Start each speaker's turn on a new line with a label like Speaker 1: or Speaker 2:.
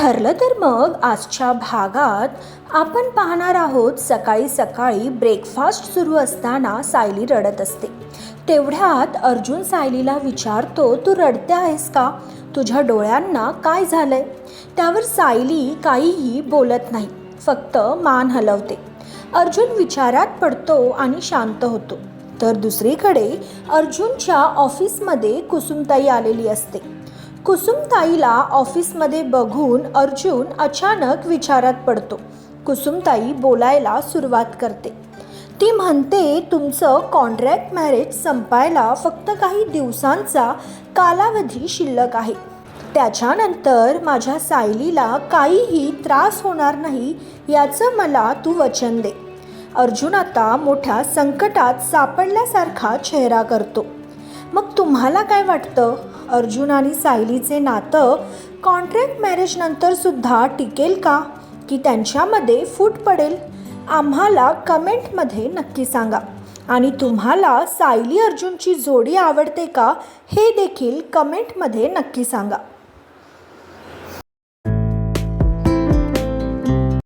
Speaker 1: ठरलं तर मग आजच्या भागात आपण पाहणार आहोत सकाळी सकाळी ब्रेकफास्ट सुरू असताना सायली रडत असते. तेवढ्यात अर्जुन सायलीला विचारतो तू रडते आहेस का? तुझ्या डोळ्यांना काय झालंय? त्यावर सायली काहीही बोलत नाही फक्त मान हलवते. अर्जुन विचारात पडतो आणि शांत होतो. तर दुसरीकडे अर्जुनच्या ऑफिसमध्ये कुसुमताई आलेली असते. कुसुमताईला ऑफिसमध्ये बघून अर्जुन अचानक विचारात पडतो. कुसुमताई बोलायला सुरुवात करते. ती म्हणते तुमचं कॉन्ट्रॅक्ट मॅरेज संपायला फक्त काही दिवसांचा कालावधी शिल्लक आहे. त्याच्यानंतर माझ्या सायलीला काहीही त्रास होणार नाही याचं मला तू वचन दे. अर्जुन आता मोठ्या संकटात सापडल्यासारखा चेहरा करतो. मग तुम्हाला काय वाटतं? अर्जुन आणि सायलीचे नातं कॉन्ट्रॅक्ट मॅरेजनंतर सुद्धा टिकेल का? की त्यांच्यामध्ये फूट पडेल? आम्हाला कमेंटमध्ये नक्की सांगा. आणि तुम्हाला सायली अर्जुनची जोडी आवडते का? हे देखील कमेंटमध्ये नक्की सांगा.